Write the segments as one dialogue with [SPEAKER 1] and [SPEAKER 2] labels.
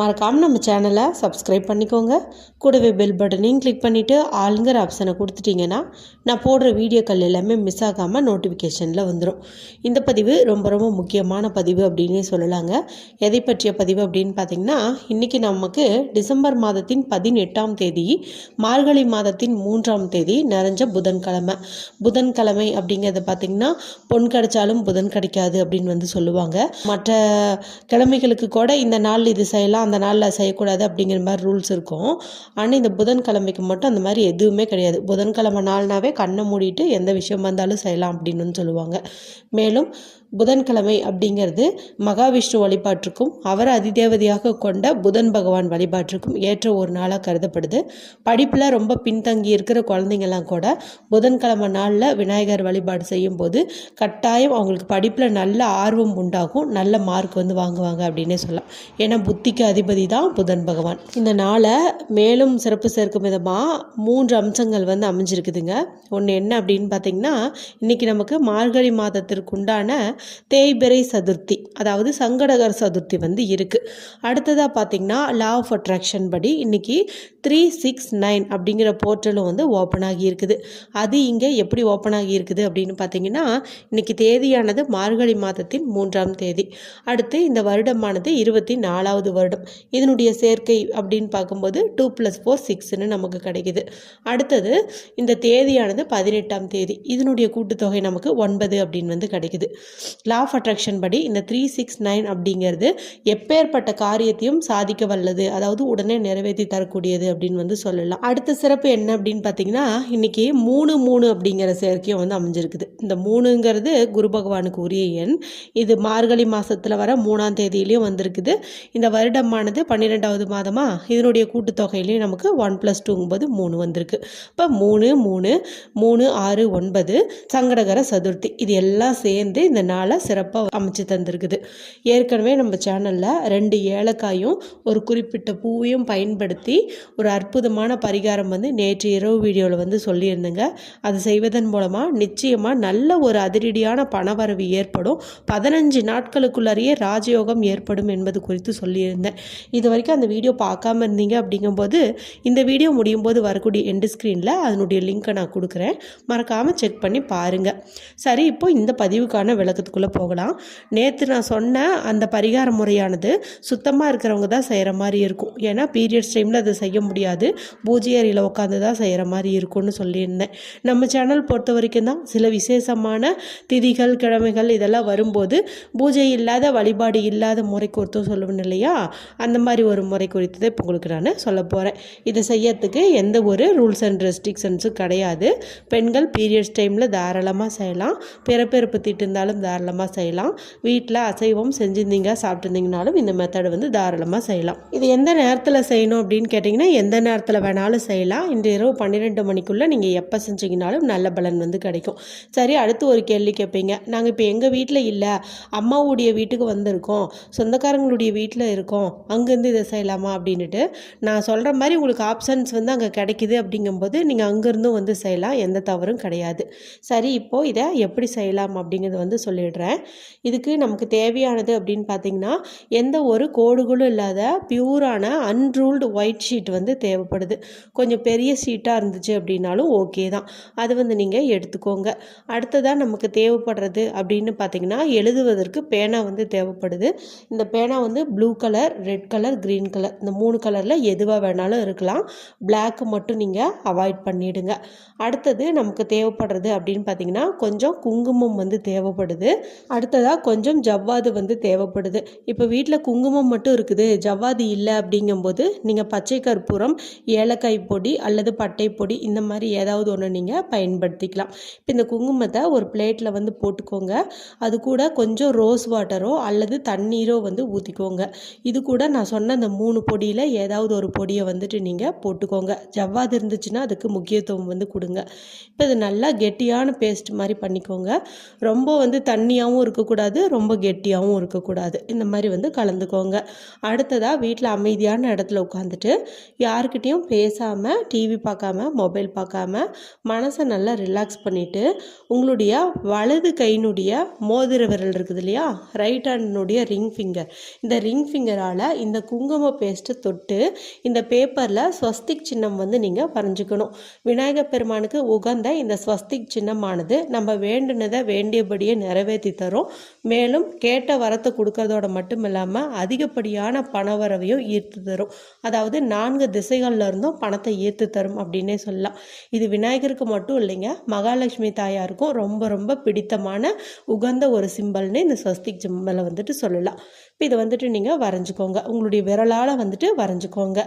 [SPEAKER 1] மறக்காமல் நம்ம சேனலை சப்ஸ்கிரைப் பண்ணிக்கோங்க. கூடவே பெல் பட்டனையும் கிளிக் பண்ணிவிட்டு ஆளுங்கிற ஆப்ஷனை கொடுத்துட்டிங்கன்னா நான் போடுற வீடியோக்கள் எல்லாமே மிஸ் ஆகாமல் நோட்டிஃபிகேஷனில் வந்துடும் இந்த பதிவு ரொம்ப ரொம்ப முக்கியமான பதிவு அப்படின்னே சொல்லலாங்க. எதை பற்றிய பதிவு அப்படின்னு பார்த்தீங்கன்னா இன்றைக்கி நமக்கு டிசம்பர் மாதத்தின் பதினெட்டாம் தேதி மார்கழி மாதத்தின் மூன்றாம் தேதி நிறைஞ்ச புதன்கிழமை. புதன்கிழமை அப்படிங்கிறத பார்த்திங்கன்னா பொன் கிடைச்சாலும் புதன் கிடைக்காது அப்படின்னு வந்து சொல்லுவாங்க. மற்ற கிழமைகளுக்கு கூட இந்த நாள் இது செய்யலாம். அந்த நாளில் செய்யக்கூடாது அப்படிங்கிற மாதிரி ரூல்ஸ் இருக்கும். ஆனால் இந்த புதன்கிழமைக்கு மட்டும் அந்த மாதிரி எதுவுமே கிடையாது. புதன்கிழமை நாள்னாவே கண்ணை மூடிட்டு எந்த விஷயம் வந்தாலும் செய்யலாம் அப்படின்னு சொல்லுவாங்க. மேலும் புதன்கிழமை அப்படிங்கிறது மகாவிஷ்ணு வழிபாட்டிற்கும் அவர் அதிதேவதையாக கொண்ட புதன் பகவான் வழிபாட்டிற்கும் ஏற்ற ஒரு நாளாக கருதப்படுது. படிப்பில் ரொம்ப பின்தங்கி இருக்கிற குழந்தைங்கள்லாம் கூட புதன்கிழமை நாளில் விநாயகர் வழிபாடு செய்யும்போது கட்டாயம் அவங்களுக்கு படிப்பில் நல்ல ஆர்வம் உண்டாகும் நல்ல மார்க் வந்து வாங்குவாங்க அப்படின்னே சொல்லலாம். ஏன்னா புத்திக்கு அதிபதி தான் புதன் பகவான். இந்த நாளை மேலும் சிறப்பு சேர்க்கும் விதமாக மூன்று அம்சங்கள் வந்து அமைஞ்சிருக்குதுங்க. ஒன்று என்ன அப்படின்னு பார்த்தீங்கன்னா இன்றைக்கி நமக்கு மார்கழி மாதத்திற்குண்டான தேய்பிறை சதுர்த்தி அதாவது சங்கடகர் சதுர்த்தி வந்து இருக்குது அடுத்ததாக பார்த்தீங்கன்னா லா ஆஃப் அட்ராக்ஷன் படி இன்றைக்கி த்ரீ சிக்ஸ் நைன் அப்படிங்கிற போர்ட்டலும் வந்து ஓப்பன் ஆகியிருக்குது அது இங்கே எப்படி ஓப்பன் ஆகியிருக்குது அப்படின்னு பார்த்தீங்கன்னா இன்றைக்கி தேதியானது மார்கழி மாதத்தின் மூன்றாம் தேதி. அடுத்து இந்த வருடமானது இருபத்தி நாலாவது வருடம். இதனுடைய சேர்க்கை அப்படின்னு பார்க்கும்போது டூ ப்ளஸ் ஃபோர் சிக்ஸ்னு நமக்கு கிடைக்குது. அடுத்தது இந்த தேதியானது பதினெட்டாம் தேதி. இதனுடைய கூட்டுத்தொகை நமக்கு ஒன்பது அப்படின்னு வந்து கிடைக்குது. லா ஆஃப் அட்ராக்ஷன் படி இந்த த்ரீ சிக்ஸ் நைன் அப்படிங்கிறது எப்பேற்பட்ட காரியத்தையும் சாதிக்க வல்லது. அதாவது உடனே நிறைவேற்றி தரக்கூடியது அப்படின்னு வந்து சொல்லலாம். அடுத்த சிறப்பு என்ன அப்படின்னு பார்த்தீங்கன்னா இன்னைக்கு மூணு மூணு அப்படிங்கிற சேர்க்கையும் வந்து அமைஞ்சிருக்குது. இந்த மூணுங்கிறது குரு பகவானுக்கு உரிய எண். இது மார்கழி மாதத்தில் வர மூணாம் தேதியிலையும் வந்திருக்குது. இந்த வருடமானது பன்னிரெண்டாவது மாதமா? இதனுடைய கூட்டுத்தொகையிலையும் நமக்கு ஒன் ப்ளஸ் டூங்கும்போது மூணு வந்திருக்கு. இப்போ மூணு மூணு மூணு ஆறு ஒன்பது சங்கடகர சதுர்த்தி. இது எல்லாம் சேர்ந்து இந்த நாள் சிறப்பாக அமைச்சு தந்திருக்குது. ஏற்கனவே நம்ம சேனலில் ரெண்டு ஏலக்காயும் ஒரு குறிப்பிட்ட பூவையும் பயன்படுத்தி ஒரு அற்புதமான பரிகாரம் வந்து நேற்று இரவு வீடியோவில் வந்து சொல்லியிருந்தேங்க. அது செய்வதன் மூலமாக நிச்சயமாக நல்ல ஒரு அதிரடியான பணவரவு ஏற்படும். பதினஞ்சு நாட்களுக்குள்ளாரியே ராஜயோகம் ஏற்படும் என்பது குறித்து சொல்லியிருந்தேன். இது வரைக்கும் அந்த வீடியோ பார்க்காம இருந்தீங்க அப்படிங்கும்போது இந்த வீடியோ முடியும் போது வரக்கூடிய எண்டு ஸ்க்ரீனில் அதனுடைய லிங்க்கை நான் கொடுக்குறேன். மறக்காமல் செக் பண்ணி பாருங்கள் சரி இப்போ இந்த பதிவுக்கான விளக்கத்துக்குள்ளே போகலாம். நேற்று நான் சொன்ன அந்த பரிகார முறையானது சுத்தமாக இருக்கிறவங்க தான் செய்கிற மாதிரி இருக்கும். ஏன்னா பீரியட்ஸ் டைமில் அதை செய்ய முடியாது. பூஜை அறையில் உட்காந்து தான் செய்கிற மாதிரி இருக்கும்னு சொல்லியிருந்தேன். நம்ம சேனல் பொறுத்த வரைக்கும் தான் சில விசேஷமான திதிகள் கிழமைகள் இதெல்லாம் வரும்போது பூஜை இல்லாத வழிபாடு இல்லாத முறை குறித்தும் சொல்லுவேன் இல்லையா? அந்த மாதிரி ஒரு முறை குறித்து தான் இப்போ உங்களுக்கு நான் சொல்ல போகிறேன் இதை செய்யறதுக்கு எந்த ஒரு ரூல்ஸ் அண்ட் ரெஸ்ட்ரிக்ஷன்ஸும் கிடையாது. பெண்கள் பீரியட்ஸ் டைமில் தாராளமாக செய்யலாம். பிறப்பிறப்பு திட்டு இருந்தாலும் தாராளமாக செய்யலாம். வீட்டில் அசைவம் செஞ்சுருந்தீங்க சாப்பிட்ருந்தீங்கனாலும் இந்த மெத்தடு வந்து தாராளமாக செய்யலாம். இது எந்த நேரத்தில் செய்யணும் அப்படின்னு கேட்டிங்கன்னா எந்த நேரத்தில் வேணாலும் செய்யலாம். இன்று இரவு பன்னிரெண்டு மணிக்குள்ளே நீங்கள் எப்போ செஞ்சீங்கனாலும் நல்ல பலன் வந்து கிடைக்கும். சரி அடுத்து ஒரு கேள்வி கேட்பீங்க நாங்கள் இப்போ எங்கள் வீட்டில் இல்லை. அம்மாவுடைய வீட்டுக்கு வந்திருக்கோம். சொந்தக்காரங்களுடைய வீட்டில் இருக்கோம். அங்கேருந்து இதை செய்யலாமா அப்படின்ட்டு நான் சொல்கிற மாதிரி உங்களுக்கு ஆப்ஷன்ஸ் வந்து அங்கே கிடைக்குது அப்படிங்கும்போது நீங்கள் அங்கேருந்தும் வந்து செய்யலாம். எந்த தவறும் கிடையாது. சரி இப்போது இதை எப்படி செய்யலாம் அப்படிங்கிறத வந்து சொல்லி சொல்லிடுறேன். இதுக்கு நமக்கு தேவையானது அப்படின்னு பார்த்தீங்கன்னா எந்த ஒரு கோடுகளும் இல்லாத பியூரான அன்ரூல்டு ஒயிட் ஷீட் வந்து தேவைப்படுது. கொஞ்சம் பெரிய ஷீட்டாக இருந்துச்சு அப்படின்னாலும் ஓகே தான். அது வந்து நீங்கள் எடுத்துக்கோங்க. அடுத்ததாக நமக்கு தேவைப்படுறது அப்படின்னு பார்த்தீங்கன்னா எழுதுவதற்கு பேனா வந்து தேவைப்படுது. இந்த பேனா வந்து blue colour red colour green colour இந்த மூணு கலரில் எதுவாக வேணாலும் இருக்கலாம். பிளாக் மட்டும் நீங்கள் அவாய்ட் பண்ணிவிடுங்க அடுத்தது நமக்கு தேவைப்படுறது அப்படின்னு பார்த்தீங்கன்னா கொஞ்சம் குங்குமம் வந்து தேவைப்படுது. அடுத்ததாக கொஞ்சம் ஜவ்வாது வந்து தேவைப்படுது. இப்போ வீட்டில் குங்குமம் மட்டும் இருக்குது. ஜவ்வாது இல்லை அப்படிங்கும்போது நீங்கள் பச்சை கற்பூரம் ஏலக்காய் பொடி அல்லது பட்டை பொடி இந்த மாதிரி ஏதாவது ஒன்று நீங்கள் பயன்படுத்திக்கலாம். இப்போ இந்த குங்குமத்தை ஒரு பிளேட்டில் வந்து போட்டுக்கோங்க. அது கூட கொஞ்சம் ரோஸ் வாட்டரோ அல்லது தண்ணீரோ வந்து ஊற்றிக்கோங்க இது கூட நான் சொன்ன அந்த மூணு பொடியில் ஏதாவது ஒரு பொடியை வந்துட்டு நீங்கள் போட்டுக்கோங்க. ஜவ்வாது இருந்துச்சுன்னா அதுக்கு முக்கியத்துவம் வந்து கொடுங்க. இப்போ இது நல்லா கெட்டியான பேஸ்ட் மாதிரி பண்ணிக்கோங்க. ரொம்ப வந்து தண்ணியாகவும் இருக்கக்கூடாது ரொம்ப கெட்டியாகவும் இருக்கக்கூடாது. இந்த மாதிரி வந்து கலந்துக்கோங்க. அடுத்ததாக வீட்டில் அமைதியான இடத்துல உட்காந்துட்டு யாருக்கிட்டேயும் பேசாமல் டிவி பார்க்காம மொபைல் பார்க்காம மனசை நல்லா ரிலாக்ஸ் பண்ணிவிட்டு உங்களுடைய வலது கையினுடைய மோதிர விரல் இருக்குது இல்லையா? ரைட் ஹேண்டினுடைய ரிங் ஃபிங்கர் இந்த ரிங் ஃபிங்கரால் இந்த குங்கும பேஸ்ட்டு தொட்டு இந்த பேப்பரில் ஸ்வஸ்திக் சின்னம் வந்து நீங்கள் வரைஞ்சிக்கணும் விநாயகர் பெருமானுக்கு உகந்த இந்த ஸ்வஸ்திக் சின்னமானது நம்ம வேண்டுனதை வேண்டியபடியே நிறைவே நிறைவேற்றி தரும் மேலும் கேட்ட வரத்தை கொடுக்கறதோட மட்டும் இல்லாமல் அதிகப்படியான பணவரவையும் ஈர்த்து தரும் அதாவது நான்கு திசைகளில் இருந்தும் பணத்தை ஈர்த்து தரும் அப்படின்னே சொல்லலாம். இது விநாயகருக்கு மட்டும் இல்லைங்க மகாலட்சுமி தாயாருக்கும் ரொம்ப ரொம்ப பிடித்தமான உகந்த ஒரு சிம்பிள்னு இந்த ஸ்வஸ்திக் சிம்பிளை வந்துட்டு சொல்லலாம். இப்போ இதை வந்துட்டு நீங்கள் வரைஞ்சிக்கோங்க. உங்களுடைய விரலால் வந்துட்டு வரைஞ்சிக்கோங்க.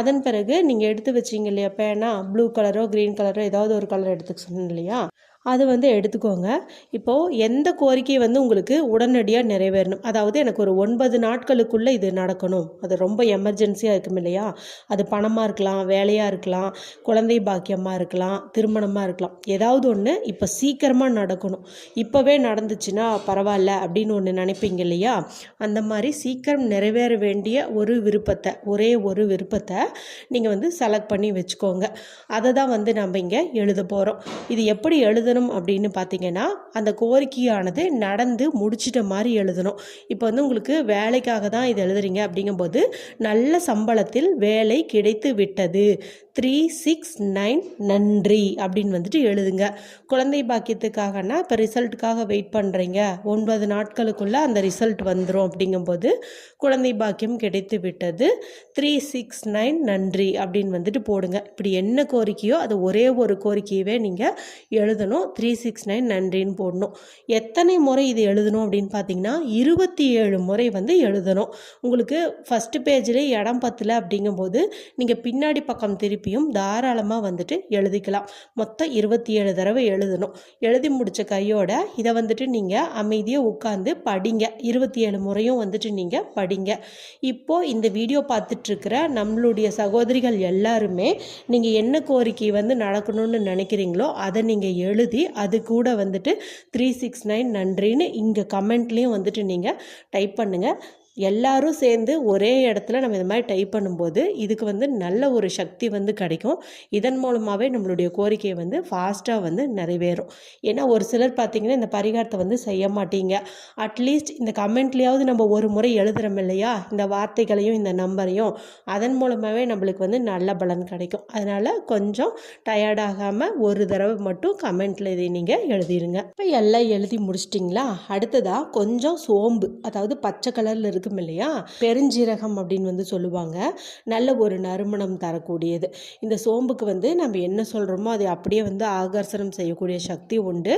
[SPEAKER 1] அதன் பிறகு நீங்கள் எடுத்து வச்சிங்க இல்லையா பேனா ப்ளூ கலரோ க்ரீன் கலரோ ஏதாவது ஒரு கலர் எடுத்துக்க சொன்னேன் இல்லையா? அது வந்து எடுத்துக்கோங்க. இப்போது எந்த கோரிக்கை வந்து உங்களுக்கு உடனடியாக நிறைவேறணும்? அதாவது எனக்கு ஒரு ஒன்பது நாட்களுக்குள்ளே இது நடக்கணும். அது ரொம்ப எமர்ஜென்சியாக இருக்கும் இல்லையா? அது பணமாக இருக்கலாம் வேலையாக இருக்கலாம் குழந்தை பாக்கியமாக இருக்கலாம் திருமணமாக இருக்கலாம். ஏதாவது ஒன்று இப்போ சீக்கிரமாக நடக்கணும். இப்போவே நடந்துச்சுன்னா பரவாயில்ல அப்படின்னு ஒன்று நினைப்பீங்க இல்லையா? அந்த மாதிரி சீக்கிரம் நிறைவேற வேண்டிய ஒரு விருப்பத்தை ஒரே ஒரு விருப்பத்தை நீங்கள் வந்து செலக்ட் பண்ணி வச்சுக்கோங்க. அதை தான் வந்து நம்ம இங்கே எழுத போகிறோம் இது எப்படி எழுதணும் அப்படின்னு பார்த்தீங்கன்னா அந்த கோரிக்கையானது நடந்து முடிச்சிட்ட மாதிரி எழுதணும். இப்போ வந்து உங்களுக்கு வேலைக்காக தான் இது எழுதுறீங்க அப்படிங்கும்போது நல்ல சம்பளத்தில் வேலை கிடைத்து விட்டது. த்ரீ சிக்ஸ் நைன் நன்றி அப்படின்னு வந்துட்டு எழுதுங்க. குழந்தை பாக்கியத்துக்காகனா இப்போ ரிசல்ட்டுக்காக வெயிட் பண்ணுறீங்க ஒன்பது நாட்களுக்குள்ளே அந்த ரிசல்ட் வந்துடும் அப்படிங்கும்போது குழந்தை பாக்கியம் கிடைத்து விட்டது. த்ரீ சிக்ஸ் நைன் நன்றி அப்படின்னு வந்துட்டு போடுங்க. இப்படி என்ன கோரிக்கையோ அது ஒரே ஒரு கோரிக்கையவே நீங்கள் எழுதணும். த்ரீ சிக்ஸ் நைன் நன்றின்னு போடணும். எத்தனை முறை இது எழுதணும் அப்படின்னு பார்த்தீங்கன்னா இருபத்தி ஏழு முறை வந்து எழுதணும். உங்களுக்கு ஃபஸ்ட்டு பேஜில் இடம் பத்தல அப்படிங்கும்போது நீங்கள் பின்னாடி பக்கம் திருப்பி திருப்பியும் தாராளமாக வந்துட்டு எழுதிக்கலாம். மொத்தம் இருபத்தி ஏழு தடவை எழுதணும். எழுதி முடித்த கையோட இதை வந்துட்டு நீங்கள் அமைதியாக உட்காந்து படிங்க. இருபத்தி ஏழு முறையும் வந்துட்டு நீங்கள் படிங்க. இப்போது இந்த வீடியோ பார்த்துட்ருக்கிற நம்மளுடைய சகோதரிகள் எல்லாருமே நீங்கள் என்ன கோரிக்கை வந்து நடக்கணும்னு நினைக்கிறீங்களோ அதை நீங்கள் எழுதி அது கூட வந்துட்டு த்ரீ சிக்ஸ் நைன் நன்றின்னு இங்கே கமெண்ட்லேயும் வந்துட்டு நீங்கள் டைப் பண்ணுங்கள் எல்லாரும் சேர்ந்து ஒரே இடத்துல நம்ம இது மாதிரி டைப் பண்ணும்போது இதுக்கு வந்து நல்ல ஒரு சக்தி வந்து கிடைக்கும். இதன் மூலமாகவே நம்மளுடைய கோரிக்கை வந்து ஃபாஸ்ட்டாக வந்து நிறைவேறும். ஏன்னா ஒரு சிலர் பார்த்திங்கன்னா இந்த பரிகாரத்தை வந்து செய்ய மாட்டீங்க. அட்லீஸ்ட் இந்த கமெண்ட்லேயாவது நம்ம ஒரு முறை எழுதுகிறோம் இல்லையா? இந்த வார்த்தைகளையும் இந்த நம்பரையும். அதன் மூலமாகவே நம்மளுக்கு வந்து நல்ல பலன் கிடைக்கும். அதனால் கொஞ்சம் டயர்டாகாமல் ஒரு தடவை மட்டும் கமெண்ட்டில் இதை நீங்கள் எழுதிடுங்க இப்போ எல்லாம் எழுதி முடிச்சிட்டிங்களா? அடுத்ததாக கொஞ்சம் சோம்பு அதாவது பச்சை கலரில் இருக்கும் இல்லையா? பெருஞ்சீரகம் அப்படின்னு வந்து சொல்லுவாங்க. நல்ல ஒரு நறுமணம் தரக்கூடியது. இந்த சோம்புக்கு வந்து நம்ம என்ன சொல்கிறோமோ அதை அப்படியே வந்து ஆகர்ஷணம் செய்யக்கூடிய சக்தி உண்டு.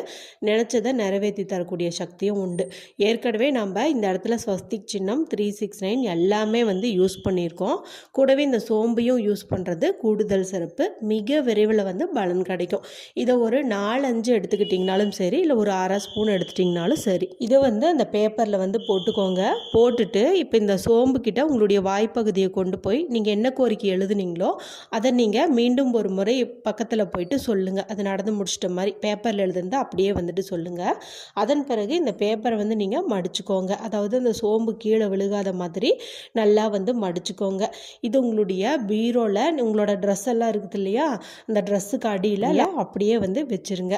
[SPEAKER 1] நினச்சதை நிறைவேற்றி தரக்கூடிய சக்தியும் உண்டு. ஏற்கனவே நம்ம இந்த இடத்துல ஸ்வஸ்திக் சின்னம் த்ரீ சிக்ஸ் நைன் எல்லாமே வந்து யூஸ் பண்ணியிருக்கோம். கூடவே இந்த சோம்பையும் யூஸ் பண்ணுறது கூடுதல் சிறப்பு. மிக விரைவில் வந்து பலன் கிடைக்கும். இதை ஒரு நாலஞ்சு எடுத்துக்கிட்டிங்கனாலும் சரி இல்லை ஒரு அரை ஸ்பூன் எடுத்துட்டிங்கனாலும் சரி இதை வந்து அந்த பேப்பரில் வந்து போட்டுக்கோங்க. போட்டுட்டு இப்போ இந்த சோம்பு கிட்ட உங்களுடைய வாய்ப்பகுதியை கொண்டு போய் நீங்கள் என்ன கோரிக்கை எழுதுனீங்களோ அதை நீங்கள் மீண்டும் ஒரு முறை பக்கத்தில் போயிட்டு சொல்லுங்கள் அது நடந்து முடிச்சிட்ட மாதிரி பேப்பரில் எழுதுனது அப்படியே வந்துட்டு சொல்லுங்கள் அதன் பிறகு இந்த பேப்பரை வந்து நீங்கள் மடிச்சுக்கோங்க. அதாவது அந்த சோம்பு கீழே விழுகாத மாதிரி நல்லா வந்து மடிச்சுக்கோங்க. இது உங்களுடைய பீரோவில் உங்களோட ட்ரெஸ் எல்லாம் இருக்குது இல்லையா? அந்த ட்ரெஸ்ஸுக்கு அடியில் அப்படியே வந்து வச்சிருங்க.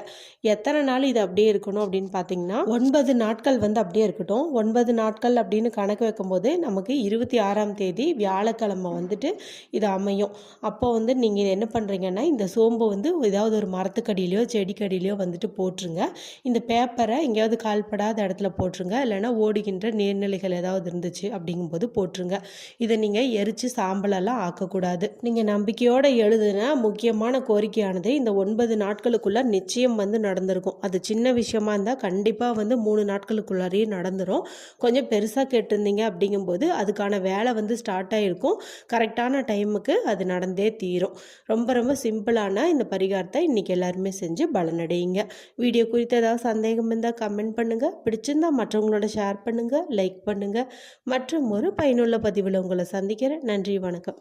[SPEAKER 1] எத்தனை நாள் இது அப்படியே இருக்கணும் அப்படின்னு பார்த்தீங்கன்னா ஒன்பது நாட்கள் வந்து அப்படியே இருக்கட்டும். ஒன்பது நாட்கள் அப்படின்னு கணக்கு வைக்கும்போது நமக்கு இருபத்தி ஆறாம் தேதி வியாழக்கிழமை வந்துட்டு இது அமையும். அப்போ வந்து நீங்கள் என்ன பண்ணுறீங்கன்னா இந்த சோம்பு வந்து ஏதாவது ஒரு மரத்துக்கடியிலையோ செடிக்கடியிலையோ வந்துட்டு போட்டுருங்க. இந்த பேப்பரை எங்கேயாவது கால்படாத இடத்துல போட்டுருங்க. இல்லைன்னா ஓடுகின்ற நீர்நிலைகள் ஏதாவது இருந்துச்சு அப்படிங்கும்போது போட்டுருங்க. இதை நீங்கள் எரித்து சாம்பலெல்லாம் ஆக்கக்கூடாது. நீங்கள் நம்பிக்கையோடு எழுதுன முக்கியமான கோரிக்கையானது இந்த ஒன்பது நாட்களுக்குள்ளே நிச்சயம் வந்து நடந்திருக்கும். அது சின்ன விஷயமா இருந்தால் கண்டிப்பாக வந்து மூணு நாட்களுக்குள்ளாரையும் நடந்துடும் கொஞ்சம் பெருசாக கேட்டிருந்தீங்க இருந்தீங்க அப்படிங்கும்போது அதுக்கான வேலை வந்து ஸ்டார்ட் ஆகிருக்கும் கரெக்டான டைமுக்கு அது நடந்தே தீரும். ரொம்ப ரொம்ப சிம்பிளான இந்த பரிகாரத்தை இன்றைக்கி எல்லாருமே செஞ்சு பலனடையுங்க. வீடியோ குறித்து ஏதாவது சந்தேகம் இருந்தால் கமெண்ட் பண்ணுங்கள் பிடிச்சிருந்தா மற்றவங்களோட ஷேர் பண்ணுங்கள் லைக் பண்ணுங்கள் மற்றும் ஒரு பயனுள்ள பதிவில் உங்களை சந்திக்கிறேன். நன்றி வணக்கம்.